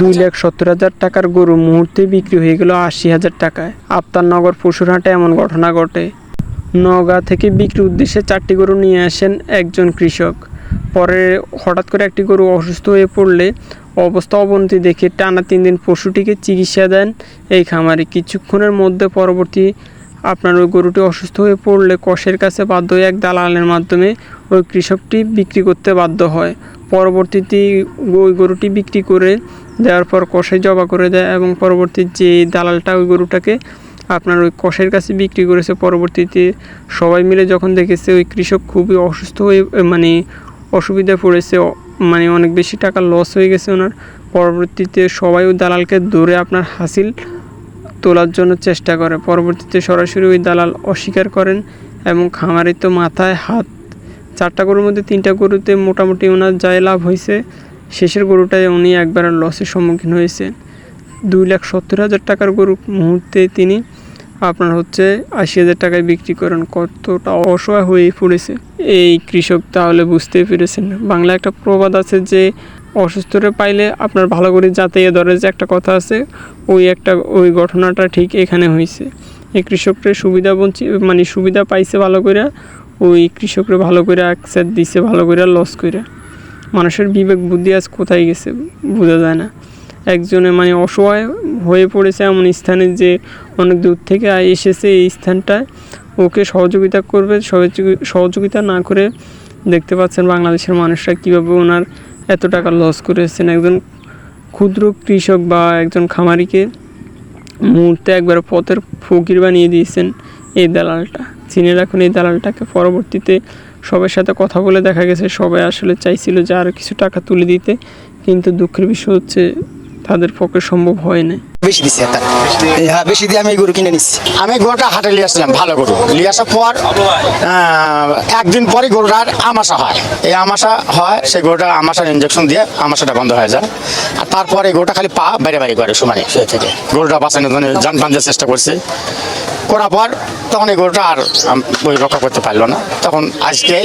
দুই লাখ সত্তর হাজার টাকার গরু মুহূর্তে বিক্রি হয়ে গেল আশি হাজার টাকায়। আফতারনগর পশুরহাটে এমন ঘটনা ঘটে। নওগাঁ থেকে বিক্রির উদ্দেশ্যে চারটি গরু নিয়ে আসেন একজন কৃষক। পরে হঠাৎ করে একটি গরু অসুস্থ হয়ে পড়লে অবস্থা অবনতি দেখে টানা তিন দিন পশুটিকে চিকিৎসা দেন এই খামারে। কিছুক্ষণের মধ্যে পরবর্তী আপনার ওই গরুটি অসুস্থ হয়ে পড়লে কষের কাছে বাধ্য হয়ে এক দালালের মাধ্যমে ওই কৃষকটি বিক্রি করতে বাধ্য হয়। পরবর্তীতে ওই গরুটি বিক্রি করে দেওয়ার পর কষে জবা করে দেয় এবং পরবর্তী যে দালালটা ওই গরুটাকে আপনার ওই কষের কাছে বিক্রি করেছে, পরবর্তীতে সবাই মিলে যখন দেখেছে ওই কৃষক খুবই অসুস্থ হয়ে মানে অসুবিধায় পড়েছে মানে অনেক বেশি টাকা লস হয়ে গেছে ওনার। পরবর্তীতে সবাই ওই দালালকে ধরে আপনার হাসিল তোলার জন্য চেষ্টা করে। পরবর্তীতে সরাসরি ওই দালাল অস্বীকার করেন এবং খামারে তো মাথায় হাত চারটা গরুর মধ্যে তিনটা গরুতে মোটামুটি ওনার যায় লাভ হয়েছে, শেষের গরুটায় উনি একবার লসের সম্মুখীন হয়েছে। দুই লাখ সত্তর হাজার টাকার গরু মুহূর্তে তিনি আপনার হচ্ছে আশি হাজার টাকায় বিক্রি করেন। কতটা অসহায় হয়ে পড়েছে। এই কৃষক তাহলে বুঝতেই পেরেছেন। বাংলা একটা প্রবাদ আছে যে, অসুস্থরে পাইলে আপনার ভালো করে যাতাইয়ে ধরে, যে একটা কথা আছে, ওই একটা, ওই ঘটনাটা ঠিক এখানে হয়েছে। এই কৃষকরা সুবিধা বঞ্চিত মানে সুবিধা পাইছে ভালো করে ওই কৃষকরা ভালো করে অ্যাকসেপ্ট দিছে, ভালো করে লস করে। মানুষের বিবেক, বুদ্ধি আজ কোথায় গেছে বোঝা যায় না। একজনে মানে অসহায় হয়ে পড়েছে এমন স্থানে যে অনেক দূর থেকে এসেছে এই স্থানটায়। ওকে সহযোগিতা করবে, সহযোগি- সহযোগিতা না করে দেখতে পাচ্ছেন বাংলাদেশের মানুষরা কীভাবে ওনার এত টাকা লস করেছেন একজন ক্ষুদ্র কৃষক বা একজন খামারিকে মুহূর্তে একবার পথের ফকির বানিয়ে দিয়েছেন এই দালালটা। চিনে রাখুন এই দালালটাকে পরবর্তীতে সবার সাথে কথা বলে দেখা গেছে, সবাই আসলে চাইছিল যে আরও কিছু টাকা তুলে দিতে, কিন্তু দুঃখের বিষয় হচ্ছে তাদের পক্ষে সম্ভব হয় না বেশি দিচ্ছে হ্যাঁ বেশি দিয়ে আমি এই গরু কিনে নিচ্ছি আমি গরুটা হাটে নিয়ে আসছিলাম, ভালো গরু। নিয়ে আসার পর একদিন পরে গরুটার আমাশা হয়। এই আমাশা হয়, সেই গরুটা আমাশার ইঞ্জেকশন দিয়ে আমাশাটা বন্ধ হয়ে যায়। আর তারপরে গরুটা খালি পা বাইরে বাইরে করে, সমানে থেকে। গরুটা বাঁচানোর জন্য যান চেষ্টা করছে। করার পর তখন এই গরুটা আর ওই রক্ষা করতে পারল না। তখন আজকে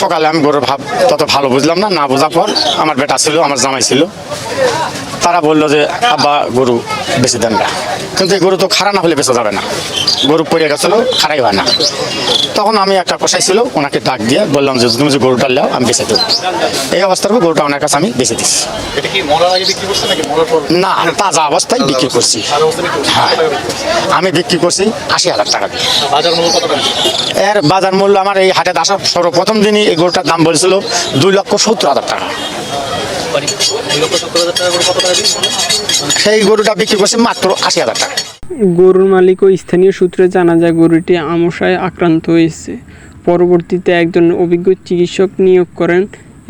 সকালে আমি গরুর ভাব তত ভালো বুঝলাম না না বোঝার পর আমার বেটা ছিল আমার জামাই ছিল। তারা বলল যে আব্বা গরু বেশি দেন না। কিন্তু এই গরু তো খাড়া না হলে বেঁচে যাবে না। গরু পড়ে গেছিল খাড়াই হয় না। তখন আমি একটা কষাই ছিল ওনাকে ডাক দিয়ে বললাম যে তুমি যে গরুটা নাও আমি বেঁচে দেবো। এই অবস্থার গরুটা ওনার কাছে আমি বেঁচে দিচ্ছি না তাজা অবস্থায় বিক্রি করছে? হ্যাঁ আমি বিক্রি করছি আশি হাজার। টাকা দিয়ে। বাজার মূল্য কত টাকা? এর বাজার মূল্য আমার এই হাটে আসার সর্বপ্রথম দিনই এই গরুটার দাম বলছিল দুই লক্ষ সত্তর হাজার টাকা। সেই গরুটা বিক্রি করছি মাত্র আশি হাজার টাকা। গরুর মালিক ও স্থানীয় সূত্রে জানা যায় গরুটি আমশায় আক্রান্ত হয়েছে। পরবর্তীতে একজন অভিজ্ঞ চিকিৎসক নিয়োগ করেন।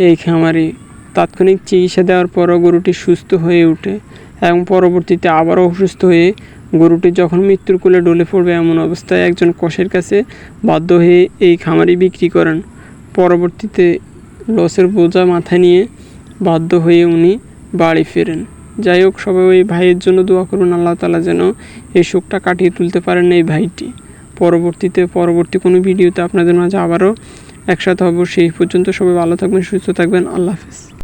এই খামারে তাৎক্ষণিক চিকিৎসা দেওয়ার পরও গরুটি সুস্থ হয়ে ওঠে এবং পরবর্তীতে আবারও অসুস্থ হয়ে গরুটি যখন মৃত্যুর কোলে ডলে পড়বে এমন অবস্থায় একজন কষের কাছে বাধ্য হয়ে এই খামারি বিক্রি করেন। পরবর্তীতে লসের বোঝা মাথায় নিয়ে বাধ্য হয়ে উনি বাড়ি ফেরেন। যাই হোক, সবাই ওই ভাইয়ের জন্য দোয়া করুন, আল্লাহ তালা যেন এই শোকটা কাটিয়ে তুলতে পারেন এই ভাইটি। পরবর্তীতে, পরবর্তী কোনো ভিডিওতে আপনাদের মাঝে আবারও একসাথে হব। সেই পর্যন্ত সবাই ভালো থাকবেন, সুস্থ থাকবেন। আল্লাহ হাফেজ।